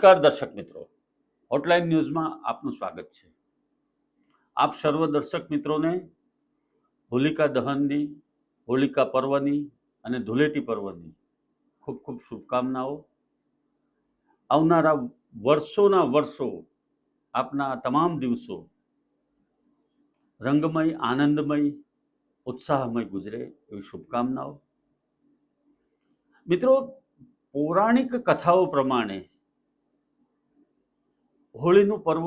નમસ્કાર દર્શક મિત્રો. હોટલાઇન ન્યૂઝમાં આપનું સ્વાગત છે. આપ સર્વ દર્શક મિત્રોને હોલિકા દહનની, હોલિકા પર્વની અને ધૂળેટી પર્વની ખૂબ ખૂબ શુભકામનાઓ. આવનારા વર્ષોના વર્ષો, આપના તમામ દિવસો રંગમય, આનંદમય, ઉત્સાહમય ગુજરે એવી શુભકામનાઓ. મિત્રો, પૌરાણિક કથાઓ પ્રમાણે હોળીનું પર્વ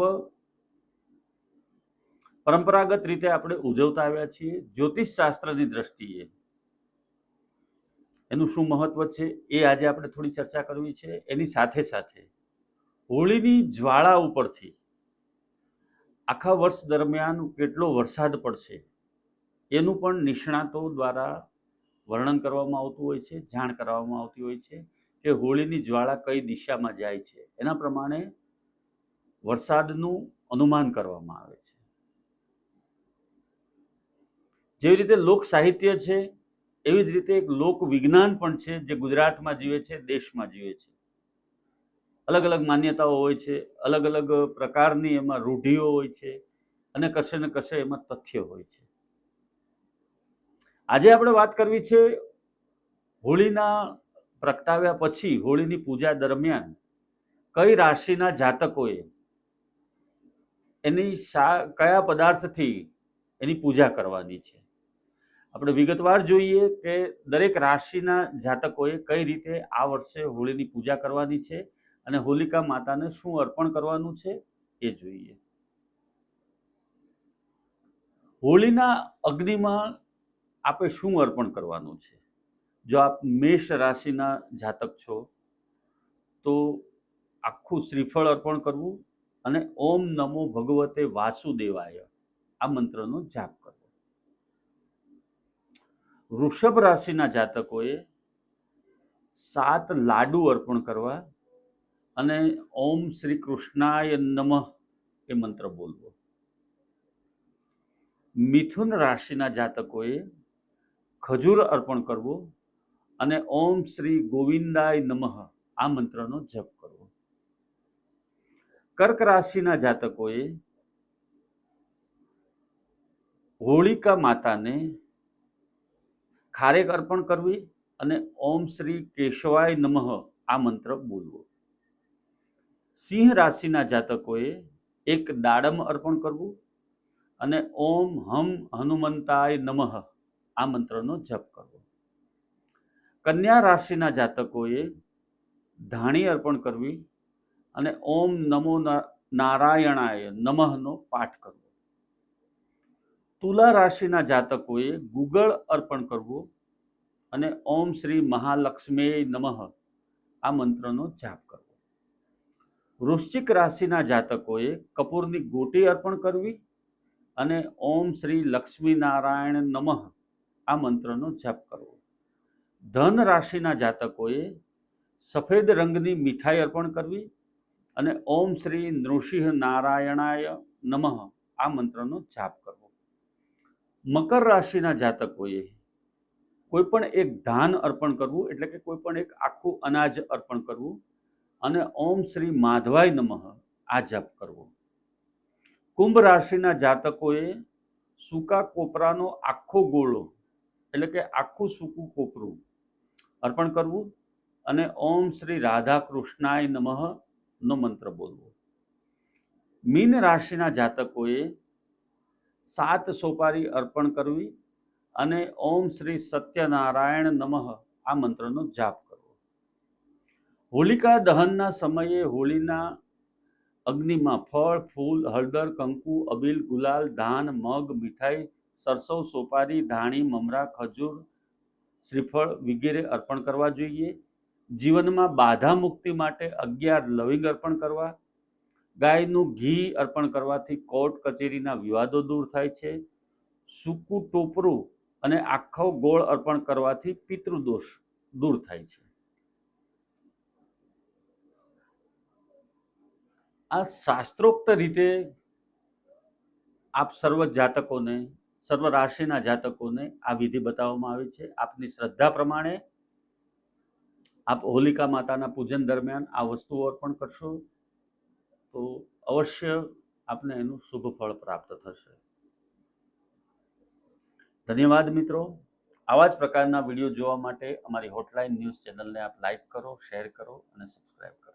પરંપરાગત રીતે આપણે ઉજવતા આવ્યા છીએ જ્યોતિષ શાસ્ત્રની દ્રષ્ટિએ. એનું શું મહત્વ છે એ આજે આપણે થોડી ચર્ચા કરવી છે. એની સાથે સાથે હોળીની જ્વાળા ઉપરથી આખા વર્ષ દરમિયાન કેટલો વરસાદ પડશે એનું પણ નિષ્ણાતો દ્વારા વર્ણન કરવામાં આવતું હોય છે, જાણ કરવામાં આવતી હોય છે કે હોળીની જ્વાળા કઈ દિશામાં જાય છે. એના પ્રમાણે વરસાદનું અનુમાન કરવામાં આવે છે. જેવી રીતે લોક સાહિત્ય છે, એવી જ રીતે એક લોક વિજ્ઞાન પણ છે જે ગુજરાતમાં જીવે છે, દેશમાં જીવે છે. અલગ અલગ માન્યતાઓ હોય છે, અલગ અલગ પ્રકારની એમાં રૂઢિઓ હોય છે, અને કશે ને કશે એમાં તથ્ય હોય છે. આજે આપણે વાત કરવી છે હોળીના પ્રગટાવ્યા પછી, હોળીની પૂજા દરમિયાન કઈ રાશિના જાતકોએ એની શા, કયા પદાર્થથી એની પૂજા કરવાની છે? આપણે વિગતવાર જોઈએ કે દરેક રાશિના જાતકોએ કઈ રીતે આ વર્ષે હોળીની પૂજા કરવાની છે અને હોલિકા માતાને શું અર્પણ કરવાનું છે એ જોઈએ. હોળીના અગ્નિમાં આપે શું અર્પણ કરવાનું છે? જો આપ મેષ રાશિના જાતક છો, તો આખું શ્રીફળ અર્પણ કરવું અને ઓમ નમો ભગવતે વાસુદેવાય આ મંત્રનો જાપ કરવો. વૃષભ રાશિના જાતકોએ સાત લાડુ અર્પણ કરવા અને ઓમ શ્રી કૃષ્ણાય નમઃ એ મંત્ર બોલવો. મિથુન રાશિના જાતકોએ ખજૂર અર્પણ કરવું અને ઓમ શ્રી ગોવિંદાય નમઃ આ મંત્રનો જપ કરવો. કર્ક રાશિના જાતકોએ હોળિકા માતાને ખારેક અર્પણ કરવી અને ઓમ શ્રી કેશવાય નમઃ આ મંત્ર બોલવો. સિંહ રાશિના જાતકોએ એક દાડમ અર્પણ કરવું અને ઓમ હમ હનુમંતાય નમઃ આ મંત્રનો જપ કરવો. કન્યા રાશિના જાતકોએ ધાણી અર્પણ કરવી અને ઓમ નમો નારાયણાય નમઃનો પાઠ કરવો. તુલા રાશિના જાતકોએ ગુગળ અર્પણ કરવું અને ઓમ શ્રી મહાલક્ષ્મી નમઃ આ મંત્રનો જાપ કરવો. વૃશ્ચિક રાશિના જાતકોએ કપૂરની ગોટી અર્પણ કરવી અને ઓમ શ્રી લક્ષ્મી નારાયણ નમઃ આ મંત્રનો જપ કરવો. ધન રાશિના જાતકોએ સફેદ રંગની મીઠાઈ અર્પણ કરવી અને ઓમ શ્રી નૃસિંહ નારાયણાય નમઃ આ મંત્રનો જાપ કરવો. મકર રાશિના જાતકોએ કોઈ પણ એક ધાન અર્પણ કરવું એટલે કે કોઈ પણ એક આખું અનાજ અર્પણ કરવું અને ઓમ શ્રી માધવાય નમઃ આ જપ કરવો. કુંભ રાશિના જાતકોએ સૂકા કોપરાનો આખો ગોળો એટલે કે આખું સૂકું કોપરું અર્પણ કરવું અને ઓમ શ્રી રાધા કૃષ્ણાય નમઃ નો મંત્ર બોલવો. મીન રાશિના જાતકોએ સાત સોપારી અર્પણ કરવી અને ઓમ શ્રી સત્યનારાયણ નમઃ આ મંત્રનો જાપ કરવો. હોલિકા દહનના સમયે હોળીના અગ્નિમાં ફળ, ફૂલ, હળદર, કંકુ, અબીલ, ગુલાલ, ધાન, મગ, મીઠાઈ, સરસવ, સોપારી, ધાણી, મમરા, ખજૂર, શ્રીફળ વગેરે અર્પણ કરવા જોઈએ. જીવનમાં બાધા મુક્તિ માટે અગિયાર લવિંગ અર્પણ કરવા, ગાયનું ઘી અર્પણ કરવાથી કોર્ટ કચેરીના વિવાદો દૂર થાય છે, સૂકું ટોપરું અને આખો ગોળ અર્પણ કરવાથી પિતૃદોષ દૂર થાય છે. આ શાસ્ત્રોક્ત રીતે આપ સર્વ જાતકોને, સર્વ રાશિના જાતકોને આ વિધિ બતાવવામાં આવી છે. આપની શ્રદ્ધા પ્રમાણે આપ હોલિકા માતાના પૂજન દરમિયાન આ વસ્તુઓ અર્પણ કરશો તો અવશ્ય આપને એનું શુભ ફળ પ્રાપ્ત થશે. ધન્યવાદ મિત્રો. આવા જ પ્રકારના વીડિયો જોવા માટે અમારી હોટલાઇન ન્યૂઝ ચેનલને આપ લાઈક કરો શેર કરો અને સબસ્ક્રાઈબ કરો.